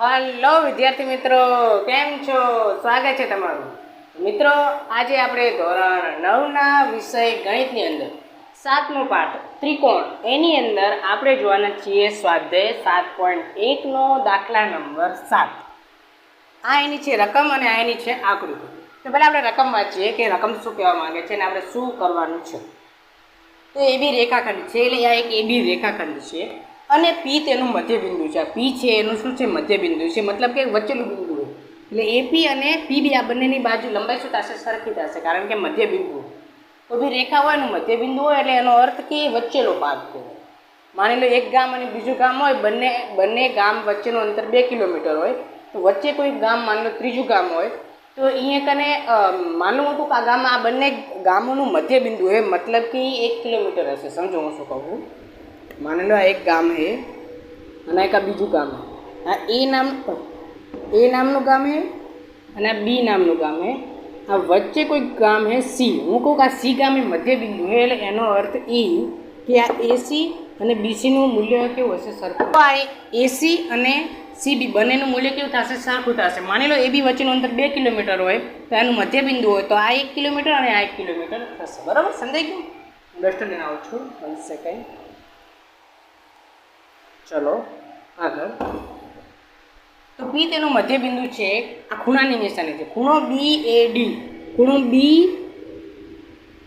Hello, વિદ્યાર્થી મિત્રો, કેમ છો? સ્વાગત છે તમારું. મિત્રો, આજે આપણે ધોરણ નવના વિષય ગણિતની અંદર, સાતમો પાઠ, ત્રિકોણ, એની અંદર આપણે જોવાના છીએ સ્વાધ્યાય સાત પોઈન્ટ એકનો દાખલા નંબર સાત. આ એની છે રકમ અને આ એની છે આકૃતિ. તો પહેલાં આપણે રકમ વાંચીએ કે રકમ શું કહેવા માંગે છે અને આપણે શું કરવાનું છે. તો બી રેખાખંડ છે, એટલે આ એક એ બી રેખાખંડ છે. અને પી તેનું મધ્યબિંદુ છે. પી છે એનું શું છે? મધ્યબિંદુ છે. મતલબ કે વચ્ચેનું બિંદુ એટલે એપી અને પી બી આ બંનેની બાજુ લંબાઈ શું થશે? સરખી થશે. કારણ કે મધ્યબિંદુ કોઈ બી રેખા હોય એનું મધ્યબિંદુ હોય, એટલે એનો અર્થ કે વચ્ચેનો ભાગ કહેવાય માની લો એક ગામ અને બીજું ગામ હોય, બંને બંને ગામ વચ્ચેનું અંતર બે કિલોમીટર હોય. તો વચ્ચે કોઈ ગામ, માની લો ત્રીજું ગામ હોય, તો અહીંયા કને માનવું હતું કે આ ગામમાં આ બંને ગામોનું મધ્યબિંદુ હોય. મતલબ કે એક કિલોમીટર હશે. સમજો હું શું કહું? માની લો આ એક ગામ હે અને એક આ બીજું ગામ હે. આ એ નામ એ નામનું ગામ હે અને આ બી નામનું ગામ હે. આ વચ્ચે કોઈ ગામ હે સી. હું કહું કે આ સી ગામ એ મધ્યબિંદુ છે એટલે એનો અર્થ એ કે આ એસી અને બીસીનું મૂલ્ય કેવું હશે? સરખું. આ એસી અને સીબી બંનેનું મૂલ્ય કેવું થશે? સરખું થશે. માની લો એ બી વચ્ચેનું અંતર બે કિલોમીટર હોય તો એનું મધ્યબિંદુ હોય તો આ એક કિલોમીટર અને આ એક કિલોમીટર થશે. બરાબર? સમજાઈ ગયું? ડસ્ટર લઈને આવું છું. વન સેકન્ડ ચલો આગળ. તો પી તેનું મધ્યબિંદુ છે આ ખૂણાની નિશાની છે ખૂણો બી એ ડી ખૂણો બી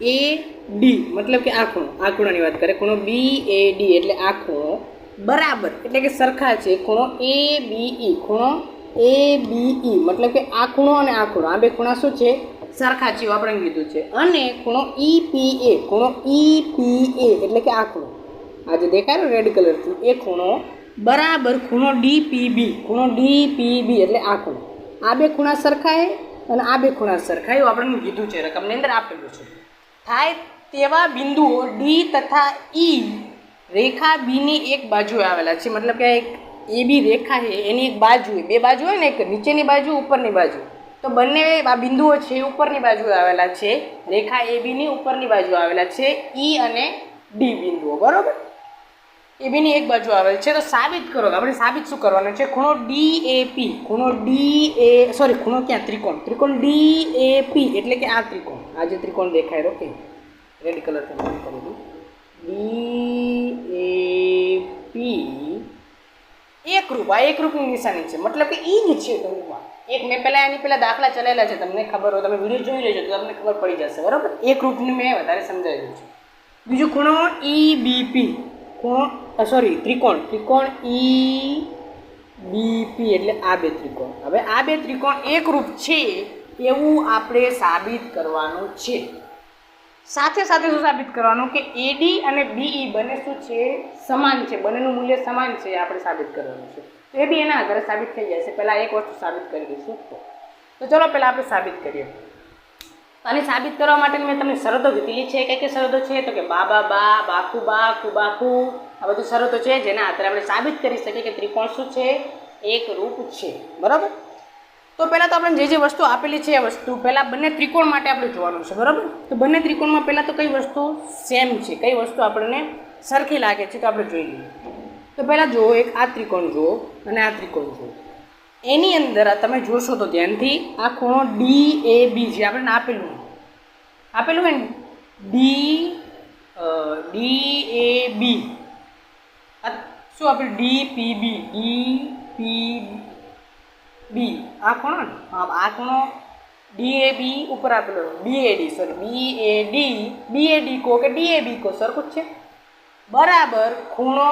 એ ડી મતલબ કે આ ખૂણો. આ ખૂણાની વાત કરે. ખૂણો બી એ ડી એટલે આ ખૂણો બરાબર. એટલે કે સરખા છે. ખૂણો એ બી ઈ ખૂણો એ બી ઈ મતલબ કે આ ખૂણો અને આ ખૂણો. આ બે ખૂણા શું છે? સરખા છે એવું આપણે કીધું છે. અને ખૂણો ઈ પી એ ખૂણો ઈ પી એ એટલે કે આ ખૂણો. આ જે દેખાય રેડ કલરથી એ ખૂણો બરાબર ખૂણો ડી પી બી ખૂણો ડી પી બી એટલે આ ખૂણો. આ બે ખૂણા સરખાય અને આ બે ખૂણા સરખાય એવું આપણને કીધું છે. રકમની અંદર આપેલું છે. થાય તેવા બિંદુઓ ડી તથા ઈ રેખા બીની એક બાજુએ આવેલા છે. મતલબ કે એક એ બી રેખા છે. એની એક બાજુ બે બાજુ હોય ને એક નીચેની બાજુ, ઉપરની બાજુ. તો બંને આ બિંદુઓ છે ઉપરની બાજુ આવેલા છે. રેખા એ બીની ઉપરની બાજુ આવેલા છે. ઈ અને ડી બિંદુઓ. બરોબર? એ બીની એક બાજુ આવેલ છે. તો સાબિત કરો આપણે સાબિત શું કરવાનું છે? ખૂણો ડી એ પી. ખૂણો ડી એ સોરી ખૂણો ક્યાં? ત્રિકોણ. ત્રિકોણ ડી એ પી, એટલે કે આ ત્રિકોણ. આ જે ત્રિકોણ દેખાય રહ્યો કે રેડ કલરથી નામ કરી દઉં. ડી એ પી એકરૂપ આ એકરૂપની નિશાની છે. મતલબ કે એ જ છે ટૂંકમાં એક મેં પહેલાં એની પહેલાં દાખલા ચલાવેલા છે. તમને ખબર હોય, તમે વીડિયો જોઈ લેજો તો તમને ખબર પડી જશે. બરાબર? એકરૂપની મેં વધારે સમજાવી દઉં છે. બીજું ખૂણો ઈ બી પી. ખૂણો સોરી ત્રિકોણ. ત્રિકોણ ઈ બીપી એટલે આ બે ત્રિકોણ. હવે આ બે ત્રિકોણ એકરૂપ છે એવું આપણે સાબિત કરવાનું છે. સાથે સાથે શું સાબિત કરવાનું કે એડી અને બીઈ બંને શું છે? સમાન છે. બંનેનું મૂલ્ય સમાન છે આપણે સાબિત કરવાનું છે. તો એ બી એના આધારે સાબિત થઈ જશે પહેલાં એક વસ્તુ સાબિત કરી દઈશું. તો ચલો પહેલાં આપણે સાબિત કરીએ. અને સાબિત કરવા માટે મેં તમને શરતો કીધેલી છે. કઈ કઈ શરતો છે? તો કે બા બા બા બાકુ, બા કુબાકુ આ બધી શરતો છે જેના આધારે આપણે સાબિત કરી શકીએ કે ત્રિકોણ શું છે? એક રૂપ છે. બરાબર? તો પહેલાં તો આપણે જે જે વસ્તુ આપેલી છે એ વસ્તુ પહેલાં બંને ત્રિકોણ માટે આપણે જોવાનું છે. બરાબર? તો બંને ત્રિકોણમાં પહેલાં તો કઈ વસ્તુ? સેમ છે. કઈ વસ્તુ આપણને સરખી લાગે છે તો આપણે જોઈ લઈએ. તો પહેલાં જુઓ એક આ ત્રિકોણ જુઓ અને આ ત્રિકોણ જુઓ. એની અંદર તમે જોશો તો ધ્યાનથી આ ખૂણો ડી એ બી જે આપણે આપેલું. આપેલું હોય ને? ડી ડી એ બી શું આપણે D P B D P બી આ ખૂણો ને? આ ખૂણો ડી એ બી ઉપર આપેલો. B A D sorry B A D B A D કો કે ડી એ બી કો? સરખું જ છે? બરાબર. ખૂણો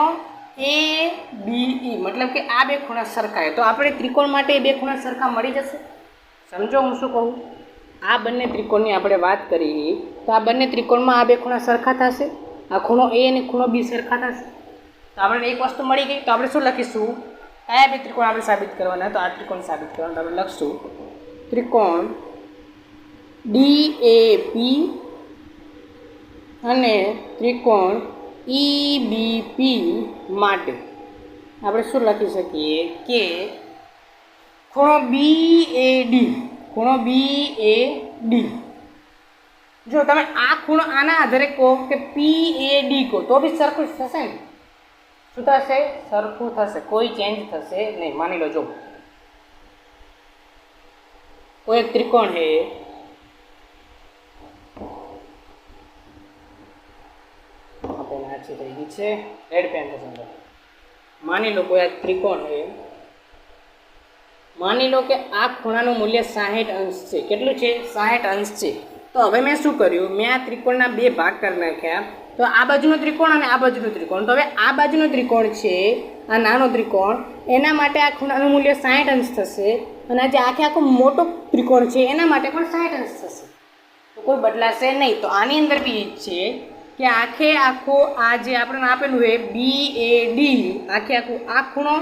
એ બી ઈ મતલબ કે આ બે ખૂણા સરખા તો આપણે ત્રિકોણ માટે એ બે ખૂણા સરખા મળી જશે? સમજો હું શું કહું? આ બંને ત્રિકોણની આપણે વાત કરી. તો આ બંને ત્રિકોણમાં આ બે ખૂણા સરખા થશે? આ ખૂણો એ અને ખૂણો બી સરખા થશે? તો આપણને એક વસ્તુ મળી ગઈ. તો આપણે શું લખીશું? કયા બે ત્રિકોણ આપણે સાબિત કરવાના? તો આ ત્રિકોણ સાબિત કરવાનું. આપણે લખશું. ત્રિકોણ ડી એ પી અને ત્રિકોણ ઈબીપી માટે આપણે શું લખી શકીએ કે ખૂણો બી એ ડી, ખૂણો બી એ ડી. જો તમે આ ખૂણો આના આધારે કહો કે પી એ ડી કહો, તો બી સરખું થશે ને. શું થશે? સરખું થશે. કોઈ ચેન્જ થશે નહીં. માની લો, જો. કોઈ એક ત્રિકોણ હે આપણે થઈ ગઈ છે રેડ પેન પસંદ માની લો કોઈ આ ત્રિકોણ હોય માની લો કે આ ખૂણાનું મૂલ્ય સાહીઠ અંશ છે. કેટલું છે? સાહીઠ અંશ છે. તો હવે મેં શું કર્યું? મેં આ ત્રિકોણના બે ભાગ કરી નાખ્યા. તો આ બાજુનો ત્રિકોણ અને આ બાજુનો ત્રિકોણ. તો હવે આ બાજુનો ત્રિકોણ છે, આ નાનો ત્રિકોણ, એના માટે આ ખૂણાનું મૂલ્ય સાહીઠ અંશ થશે. અને જે આખે આખો મોટો ત્રિકોણ છે, એના માટે પણ સાહીઠ અંશ થશે. કોઈ બદલાશે નહીં. તો આની અંદર બી છે. કે આખે આખો આ જે આપણને આપેલું છે બી એ ડી આખે આખું આ ખૂણો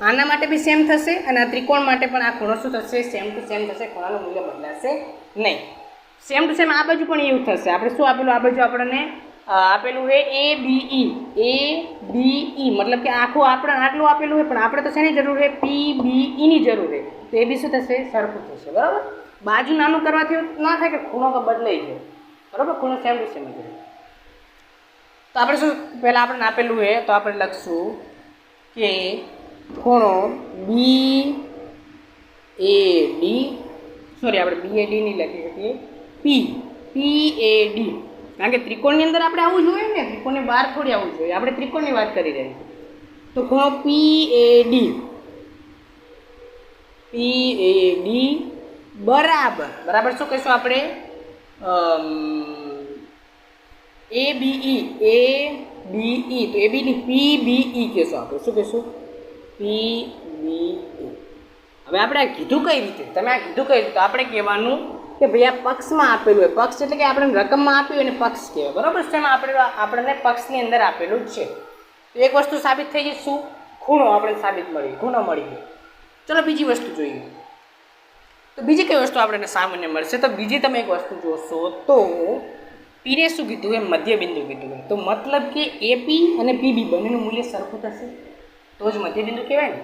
આના માટે બી સેમ થશે અને આ ત્રિકોણ માટે પણ આ ખૂણો શું થશે? સેમ ટુ સેમ થશે. ખૂણાનું મૂલ્ય બદલાશે નહીં. સેમ ટુ સેમ આ બાજુ પણ એવું થશે. આપણે શું આપેલું? આ બાજુ આપણને આપેલું છે એ બી ઈ એ બી ઈ મતલબ કે આખું આપણે આટલું આપેલું હોય, પણ આપણે તો શેની જરૂર છે? પી બી ઈની જરૂર છે. તો એ બી શું થશે? સરખું થશે. બરાબર? બાજુ નાનું કરવાથી ના થાય કે ખૂણો બદલાઈ જાય બરાબર? ખૂણો સેમ ટુ સેમ જ તો આપણે શું, પહેલાં આપણને આપેલું છે તો આપણે લખશું કે ખૂણો બી એ ડી સોરી આપણે બી એ ડી નહીં લખી શકીએ. પી પી એ ડી કારણ કે ત્રિકોણની અંદર આપણે આવવું જોઈએ ને, ત્રિકોણની બહાર થોડી આવવું જોઈએ આપણે ત્રિકોણની વાત કરી રહ્યા છીએ તો ખૂણો પી એ ડી પી એ ડી બરાબર. બરાબર શું કહીશું આપણે? એ બી ઈ એ બી ઈ તો એ બીની પી બી ઈ કહેશું આપણે. શું કહેશું? પી બી ઈ હવે આપણે આ કીધું કઈ રીતે? તમે આ કીધું કઈ રીતે? આપણે કહેવાનું કે ભાઈ આ પક્ષમાં આપેલું હોય. પક્ષ એટલે કે આપણે રકમમાં આપ્યું હોય ને પક્ષ કહેવાય. બરાબર? છે એમાં આપણે આપણને પક્ષની અંદર આપેલું જ છે. તો એક વસ્તુ સાબિત થઈ ગઈ. શું? ખૂણો આપણે સાબિત મળી ખૂણો મળી ગયો. ચલો બીજી વસ્તુ જોઈએ. તો બીજી કઈ વસ્તુ આપણને સામાન્ય મળશે? તો બીજી તમે એક વસ્તુ જોશો તો પીને શું કીધું? એ મધ્યબિંદુ કીધું. તો મતલબ કે એપી અને પીબી બંનેનું મૂલ્ય સરખું થશે? તો જ મધ્યબિંદુ કહેવાય ને.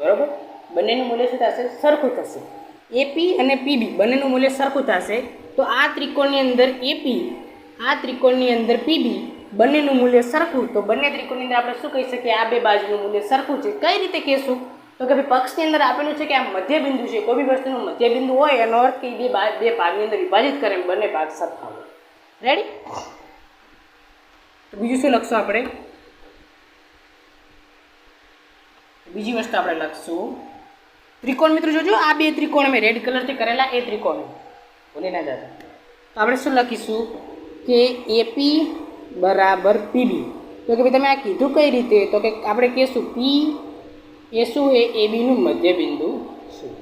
બરાબર? બંનેનું મૂલ્ય શું થશે? સરખું થશે. એપી અને પીબી બંનેનું મૂલ્ય સરખું થશે. તો આ ત્રિકોણની અંદર એપી આ ત્રિકોણની અંદર પીબી બંનેનું મૂલ્ય સરખું. તો બંને ત્રિકોણની અંદર આપણે શું કહી શકીએ? આ બે બાજુનું મૂલ્ય સરખું છે. કઈ રીતે કહેશું? તો કે ભાઈ પક્ષની અંદર આપેલું છે કે આ મધ્યબિંદુ છે. કોઈ બી વસ્તુનું મધ્યબિંદુ હોય એનો અર્થ કે બે બે ભાગની અંદર વિભાજિત કરે બંને ભાગ સરખા હોય. રેડી તો બીજું શું લખશું આપણે? બીજી વસ્તુ આપણે લખશું. ત્રિકોણ મિત્રો જોજો, આ બે ત્રિકોણ મેં રેડ કલરથી કરેલા, એ ત્રિકોણ. ભૂલી ના જતા. તો આપણે શું લખીશું? કે એપી બરાબર પીબી તો કે ભાઈ તમે આ કીધું કઈ રીતે? તો કે આપણે કહીશું પી એ શું એ એ બીનું મધ્યબિંદુ શું?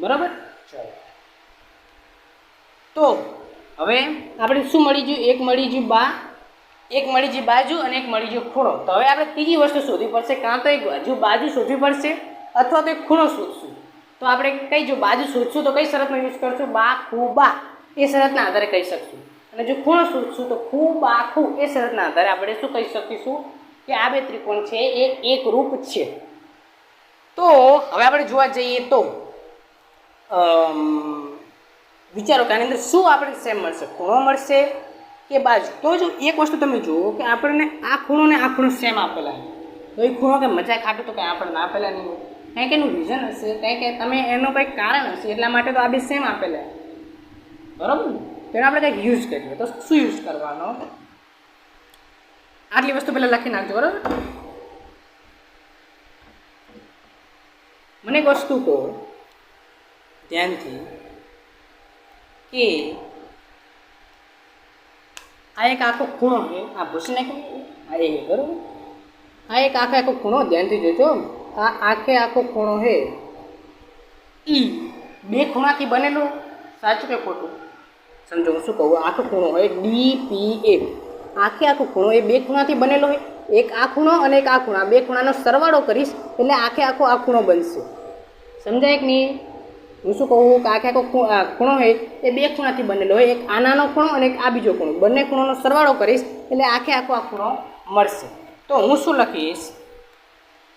બરાબર? તો હવે આપણે શું મળી ગયું? એક મળી ગયું બા એક મળી ગઈ બાજુ અને એક મળી ગયો ખૂણો. તો હવે આપણે ત્રીજી વસ્તુ શોધવી પડશે કાં તો એક હજુ બાજુ શોધવી પડશે અથવા તો એક ખૂણો શોધશું. તો આપણે કઈ જો બાજુ શોધશું તો કઈ શરતનો યુઝ કરશું? બા ખૂ બા. એ શરતના આધારે કહી શકશું. અને જો ખૂણો શોધશું તો ખૂ બા ખૂ એ શરતના આધારે આપણે શું કહી શકીશું? કે આ બે ત્રિકોણ છે એ એક રૂપ છે. તો હવે આપણે જોવા જઈએ તો અમ, વિચારો કે આની અંદર શું આપણે સેમ મળશે? ખૂણો મળશે? કે બાજુ? તો જો એક વસ્તુ તમે જુઓ કે આપણને આ ખૂણો ને આ ખૂણો સેમ આપેલા તો એ ખૂણો કે મજા ખાટું તો કંઈ આપણને આપેલા નહીં હોય. કંઈક એનું રીઝન હશે કંઈક તમે એનું કંઈક કારણ હશે, એટલા માટે તો આ બે સેમ આપેલા બરાબર ને? તેનો આપણે કંઈક યુઝ કરીએ. તો શું યુઝ કરવાનો? આટલી વસ્તુ પહેલાં લખી નાખજો, બરાબર? મને એક વસ્તુ કહો. ધ્યાનથી. કે આ એક આખો ખૂણો છે. આ ભૂસી નાખ્યો આ એ બરાબર? આ એક આખો આખો ખૂણો ધ્યાનથી જોજો. આ આખે આખો ખૂણો છે. ઈ બે ખૂણાથી બનેલો. સાચું કે ખોટું? સમજો, હું શું કહું? આખો ખૂણો હોય ડી પી એ. આખે આખો ખૂણો એ બે ખૂણાથી બનેલો હોય એક આ ખૂણો અને એક આ ખૂણા. બે ખૂણાનો સરવાળો કરીશ એટલે આખે આખો આ ખૂણો બનશે. સમજાય કે નહીં? હું શું કહું? કે આખે આખો ખૂણો હોય એ બે ખૂણાથી બનેલો હોય એક આ નાનો ખૂણો અને એક આ બીજો ખૂણો. બંને ખૂણોનો સરવાળો કરીશ એટલે આખે આખો આ ખૂણો મળશે. તો હું શું લખીશ?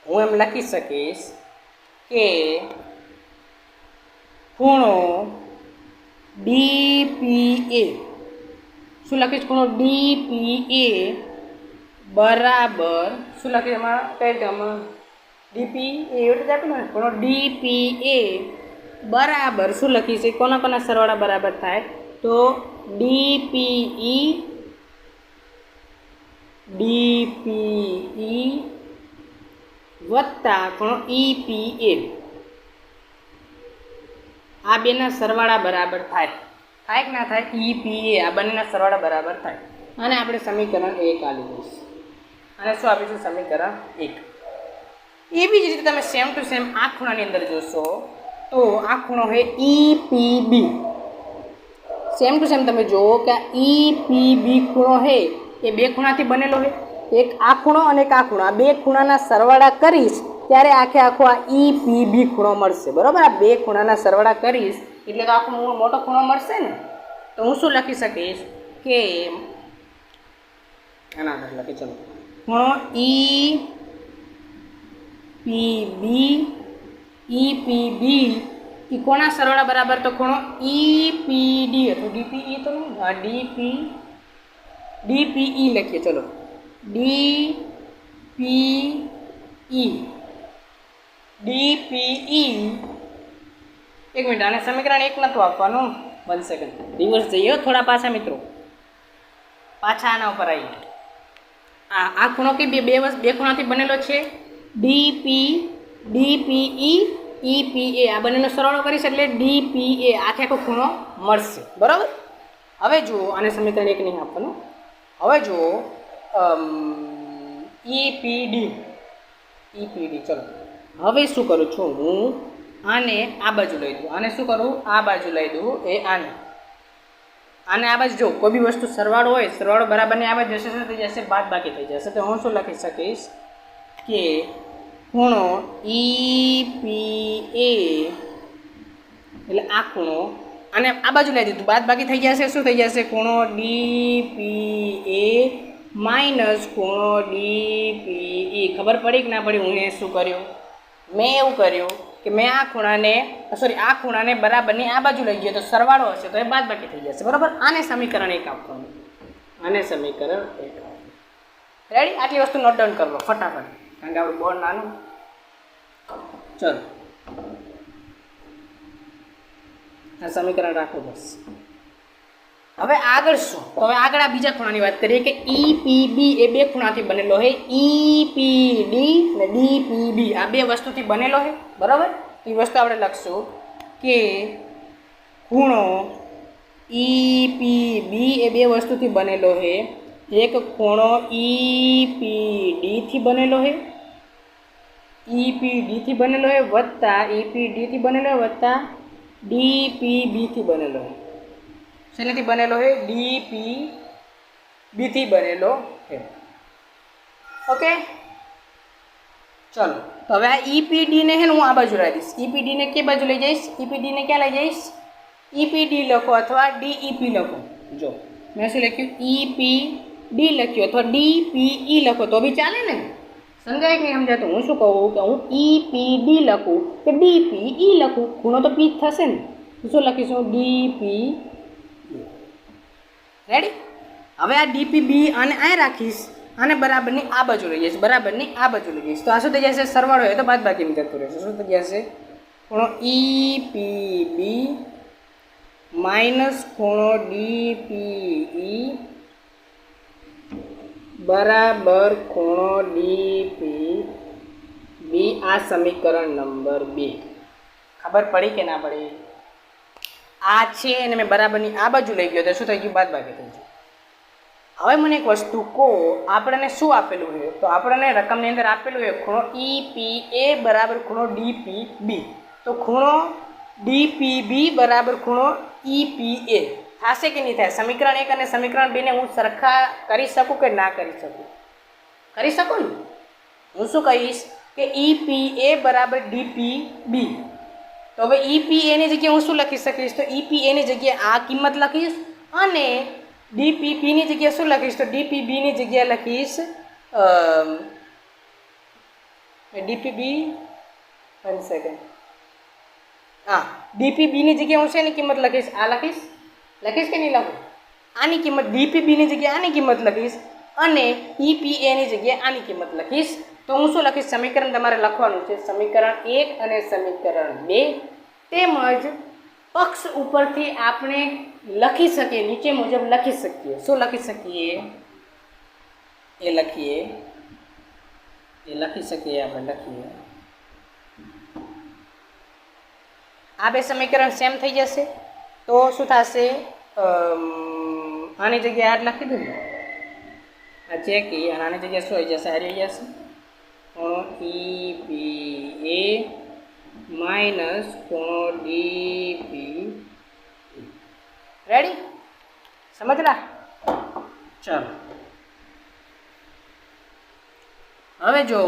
હું એમ લખી શકીશ કે ખૂણો ડીપીએ. શું લખીશ? ખૂણો ડીપીએ બરાબર શું લખીશ એમાં? કઈ રીતે ડીપી એ એવી રીતે આપ્યું ને? ખૂણો ડીપી એ બરાબર. શું લખી છે? કોના કોના સરવાળા બરાબર થાય? તો ડીપીઈ ડીપીઈ વત્તા ખૂણો ઈપીએ. આ બેના સરવાળા બરાબર થાય. થાય કે ના થાય? ઈપીએ. આ બંનેના સરવાળા બરાબર થાય. અને આપણે સમીકરણ એક આલી દઈશું. અને શું આપીશું સમીકરણ એક. એવી જ રીતે તમે સેમ ટુ સેમ આ ખૂણાની અંદર જોશો. તો આ ખૂણો છે ઈપીબી સેમ ટુ સેમ તમે જુઓ કે આ ઈપીબી ખૂણો છે, એ બે ખૂણાથી બનેલો છે. એક આ ખૂણો અને એક આ ખૂણો. આ બે ખૂણાના સરવાળા કરીશ, ત્યારે આખે આખો આ ઈપીબી ખૂણો મળશે. બરાબર? આ બે ખૂણાના સરવાળા કરીશ, એટલે તો આખો મોટો ખૂણો મળશે ને? તો હું શું લખી શકીશ? કે આના લખી ચાલો ખૂણો ઈ પી બી ઈ પી બી. એ કોના સરવાળા બરાબર તો ખૂણો? ઈ પી ડી હતો. ડીપીઈ તો નહીં હા ડીપી ડીપીઈ લખીએ, ચલો. D P E. ડીપીઈ એક મિનિટ, આને સમીકરણ એક નહોતું આપવાનું. One second. રિવર્સ જઈએ થોડા પાછા, મિત્રો. પાછા આના ઉપર આવીએ. આ આ ખૂણો કે બે બે બે ખૂણાથી બનેલો છે? DP DPE, EPA. આ બંનેનો સરવાળો કરીશ એટલે ડીપીએ. આખે આખો ખૂણો મળશે. બરાબર? હવે જુઓ, આને સમીકરણ એક નહીં આપવાનું. હવે જુઓ ઈપીડી. ઈપીડી, ચલો. હવે શું કરું છું હું? આને આ બાજુ લઈ દઉં. આને શું કરું? આ બાજુ લઈ દઉં એ આને. આને આ બાજુ જો, કોઈ બી વસ્તુ સરવાળો હોય, સરવાળો બરાબરની આ બાજુ જશે શું થઈ જશે બાદ બાકી થઈ જશે. તો હું શું લખી શકીશ? કે ખૂણો ઈ પી એ એટલે આ ખૂણો. અને આ બાજુ લઈ દીધું. બાદ બાકી થઈ જશે શું થઈ જશે ખૂણો ડી પી એ માઇનસ ખૂણો ડી પી ઈ ખબર પડી કે ના પડી? હું એ શું કર્યું? મેં એવું કર્યું કે મેં આ ખૂણાને સોરી આ ખૂણાને બરાબરની આ બાજુ લઈ ગયો. તો સરવાળો હશે તો એ બાદ બાકી થઈ જશે. બરાબર? આને સમીકરણ એક આપવાનું. આને સમીકરણ એક રેડી આટલી વસ્તુ નોટ ડાઉન કરો. ફટાફટ. કારણ કે આપણું બોર્ડ નાનું. ચલો. આ સમીકરણ રાખો બસ. હવે આગળ શું? તો હવે આગળ આ બીજા ખૂણાની વાત કરીએ કે ઈ પી બી એ બે ખૂણાથી બનેલો છે ઈ પી ડી અને ડી પી બી આ બે વસ્તુથી બનેલો છે બરાબર? એ વસ્તુ આપણે લખશું કે ખૂણો ઈ પી બી એ બે વસ્તુથી બનેલો છે એક ખૂણો ઈ પી ડીથી બનેલો છે ઈપીડીથી બનેલો હોય વત્તા ઈપીડીથી બનેલો હોય વત્તા ડીપીબીથી બનેલો હોય. શેનાથી બનેલો હોય? ડીપી બીથી બનેલો છે ઓકે? ચલો. તો હવે આ ઈપીડીને છે ને હું આ બાજુ લઈ દઈશ. ઈપીડીને કે બાજુ લઈ જઈશ? ઈપીડીને ક્યાં લઈ જઈશ? ઈપીડી લખો અથવા ડીઈપી લખો. જો. મેં શું લખ્યું? ઈપી ડી લખ્યું. અથવા ડીપીઈ લખો. તો બી ચાલે ને? સમજાય કે નહીં તો હું શું કહું કે હું ઈ, પી, ડી લખું. કે ડી, પી, ઈ લખું. ખૂણો તો પી થશે ને. શું લખીશું? ડી, પી રેડી હવે આ ડીપી બી અને આ રાખીશ. અને બરાબરની આ બાજુ લઈ જઈશ. બરાબરની આ બાજુ લઈ જઈશ. તો આ શું થઈ જશે? સરવાળો હોય તો બાદ બાકી જતું રહેશે. શું થઈ જશે? ખૂણો ઈ, પી, બી, માઇનસ ખૂણો ડી, પી, ઈ બરાબર ખૂણો ડી પી બી આ સમીકરણ નંબર બે. ખબર પડી કે ના પડી? આ છે અને મેં બરાબરની આ બાજુ લઈ ગયો, તો શું થઈ ગયું? બાદ બાકી થઈ ગયું. હવે મને એક વસ્તુ કહો, આપણને શું આપેલું હોય તો આપણને રકમની અંદર આપેલું હોય ખૂણો ઈ પી એ બરાબર ખૂણો ડી પી બી તો ખૂણો ડી પી બી બરાબર ખૂણો ઈ પી એ થશે કે નહીં થાય? સમીકરણ એક અને સમીકરણ બેને હું સરખા કરી શકું કે ના કરી શકું? કરી શકું ને? હું શું કહીશ કે ઈ પી એ બરાબર ડી પી બી તો હવે ઈ પી એની જગ્યાએ હું શું લખી શકીશ? તો ઈ પી એની જગ્યાએ આ કિંમત લખીશ અને ડીપી બીની જગ્યાએ શું લખીશ? તો ડીપી બીની જગ્યાએ લખીશ ડીપી બી વન સેકન્ડ હા ડીપી બીની જગ્યાએ હું શેની કિંમત લખીશ? આ લખીશ? લખીશ કે નહીં લખું? આની કિંમત ડીપીબીની જગ્યાએ આની કિંમત લખીશ અને ઈપીએની જગ્યાએ આની કિંમત લખીશ. તો હું શું લખીશ? સમીકરણ તમારે લખવાનું છે. સમીકરણ એક અને સમીકરણ બે તેમજ પક્ષ ઉપરથી આપણે લખી શકીએ, નીચે મુજબ લખી શકીએ. શું લખી શકીએ? એ લખીએ. એ લખી શકીએ આપણે, લખીએ. આ બે સમીકરણ સેમ થઈ જશે? તો શું થશે અમ, આની જગ્યાએ આઠ લખી દઉં ને આ ચેક ઈ અને આની જગ્યાએ શું આવી જશે આ રહી જશે ઈ પી એ માઇનસ ખૂણો ડી પી રેડી સમજલા ચાલો હવે જો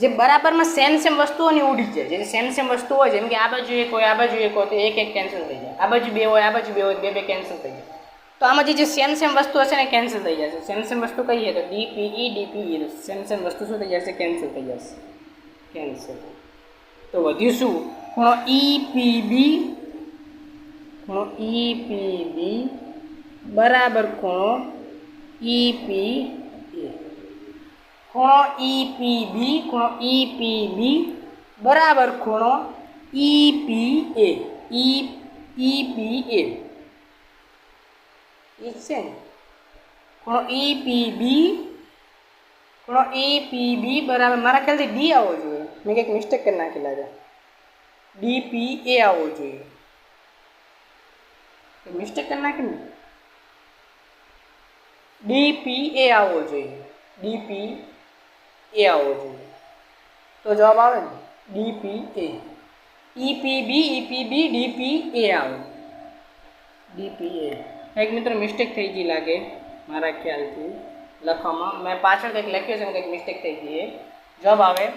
જે બરાબરમાં સેમ સેમ વસ્તુઓની ઉડી જાય. જેની સેમ સેમ વસ્તુ હોય, જેમ કે આ બાજુ એક હોય, આ બાજુ એક હોય, તો એક એક કેન્સલ થઈ જાય. આ બાજુ બે હોય, આ બાજુ બે હોય, બે બે કેન્સલ થઈ જાય. તો આમાં જે જે સેમ સેમ વસ્તુ હશે ને કેન્સલ થઈ જશે. સેમ સેમ વસ્તુ કહીએ તો DPE DPE P E same same વસ્તુ શું થઈ જશે? કેન્સલ થઈ જશે. કેન્સલ તો વધ્યું શું? ખૂણો ઈપીબી બી ખૂણો ઈપીબી બરાબર ખૂણો ઈ પી એ ખૂણો ઈ પી બી ખૂણો ઈ બી, બરાબર ખૂણો ઈ એ, ઈ ઈ પી એ. ઠીક છે? ને ખૂણો ઈ પી બી, ખૂણો ઈ બી, બરાબર. મારા ખ્યાલથી ડી આવવો જોઈએ. મેં કંઈક મિસ્ટેક કરી નાખેલા છે ડી પી એ આવવો જોઈએ. મિસ્ટેક કરી નાખી ને? ડી પી એ આવવો જોઈએ. ડી પી એ આવવો જોઈએ. તો જવાબ આવે ને? DP A EP P B E P B D A આવે. ડીપી એ કંઈક મિત્રો મિસ્ટેક થઈ ગઈ લાગે મારા ખ્યાલથી લખવામાં. મેં પાછળ કંઈક લખ્યું છે ને, કંઈક મિસ્ટેક થઈ ગઈ એ. જવાબ આવે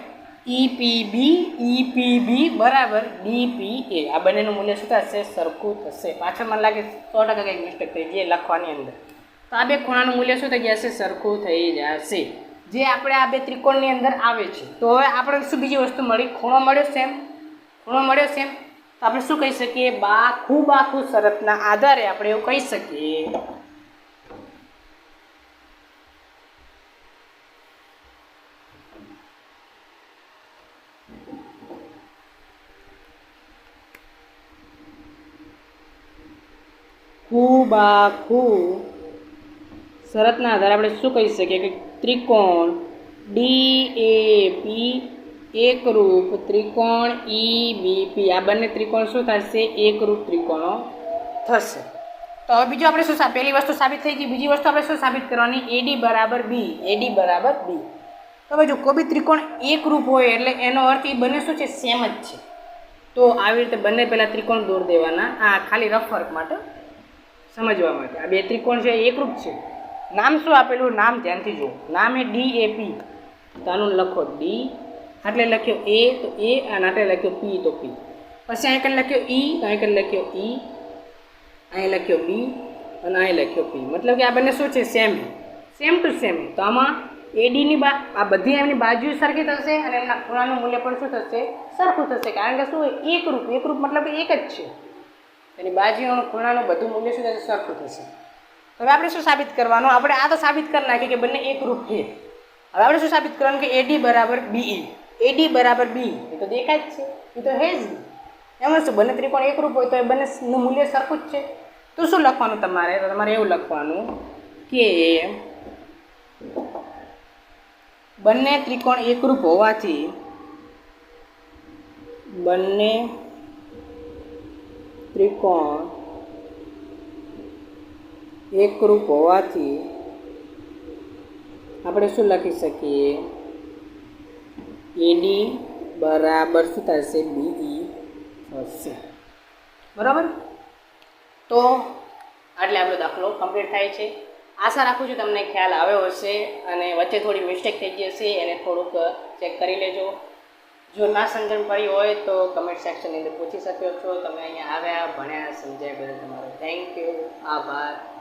ઈ પી બી ઈ બી બરાબર ડીપી એ આ બંનેનું મૂલ્ય શું થશે? સરખું થશે. પાછળ મને લાગે સો ટકા કંઈક મિસ્ટેક થઈ ગઈ લખવાની અંદર. તો આ બે ખૂણાનું મૂલ્ય શું થઈ જશે? સરખું થઈ જશે. જે આપણે આ બે ત્રિકોણની અંદર આવે છે. તો હવે આપણે શું બીજી વસ્તુ મળી? ખૂણો મળ્યો સેમ ખૂણો મળ્યો સેમ તો આપણે શું કહી શકીએ? બા ખૂબ આખું શરતના આધારે આપણે એવું કહી શકીએ. ખૂબ આખું શરતના આધારે આપણે શું કહી શકીએ? કે ત્રિકોણ. ડી એ પી એકરૂપ ત્રિકોણ ઈ બી પી આ બંને ત્રિકોણ શું થશે? એકરૂપ ત્રિકોણો થશે. તો હવે બીજું આપણે શું પહેલી વસ્તુ સાબિત થઈ ગઈ. બીજી વસ્તુ આપણે શું સાબિત કરવાની? એડી બરાબર બી એડી બરાબર બી હવે જો કોઈ બી ત્રિકોણ એકરૂપ હોય એટલે એનો અર્થ એ બંને શું છે? સેમ જ છે. તો આવી રીતે બંને પહેલાં ત્રિકોણ દોર દેવાના. આ ખાલી રફ વર્ક માટે સમજવા માટે. આ બે ત્રિકોણ છે એકરૂપ છે. નામ શું આપેલું? નામ ધ્યાનથી જુઓ. નામ એ ડી એ પી તો આનું લખો ડી આટલે લખ્યો એ તો એ અને આટલે લખ્યો પી તો પી પછી અહીં કંઈ લખ્યો ઈ તો અહીં કંઈ લખ્યો ઈ અહીં લખ્યો બી અને અહીં લખ્યો પી મતલબ કે આ બંને શું છે? સેમ સેમ ટુ સેમ તો આમાં એડીની બા આ બધી એમની બાજુ સરખી થશે અને એમના ખૂણાનું મૂલ્ય પણ શું થશે? સરખું થશે. કારણ કે શું? એકરૂપ એકરૂપ મતલબ એક જ છે. એની બાજુઓનું ખૂણાનું બધું મૂલ્ય શું થશે? સરખું થશે. હવે આપણે શું સાબિત કરવાનું? આપણે આ તો સાબિત કરી નાખીએ કે બંને એકરૂપ છે. હવે આપણે શું સાબિત કરવાનું કે એડી બરાબર બીઈ. એડી બરાબર બી એ તો દેખાય જ છે. એ તો હે જ એમાં શું બંને ત્રિકોણ એકરૂપ હોય તો એ બંનેનું મૂલ્ય સરખું જ છે. તો શું લખવાનું તમારે? તો તમારે એવું લખવાનું કે બંને ત્રિકોણ એકરૂપ હોવાથી બંને ત્રિકોણ એકરૂપ હોવાથી આપણે શું લખી શકીએ? એની બરાબર શું થશે? બીઈ થશે. બરાબર? તો આટલે આપણો દાખલો કમ્પ્લીટ થાય છે. આશા રાખું છું તમને ખ્યાલ આવ્યો હશે અને વચ્ચે થોડી મિસ્ટેક થઈ ગઈ હશે, એને થોડુંક ચેક કરી લેજો. જો ના સમજણ પડી હોય તો કમેન્ટ સેક્શનની અંદર પૂછી શકો છો. તમે અહીંયા આવ્યા, ભણ્યા સમજ્યા બદલ તમારો થેન્ક યુ આભાર.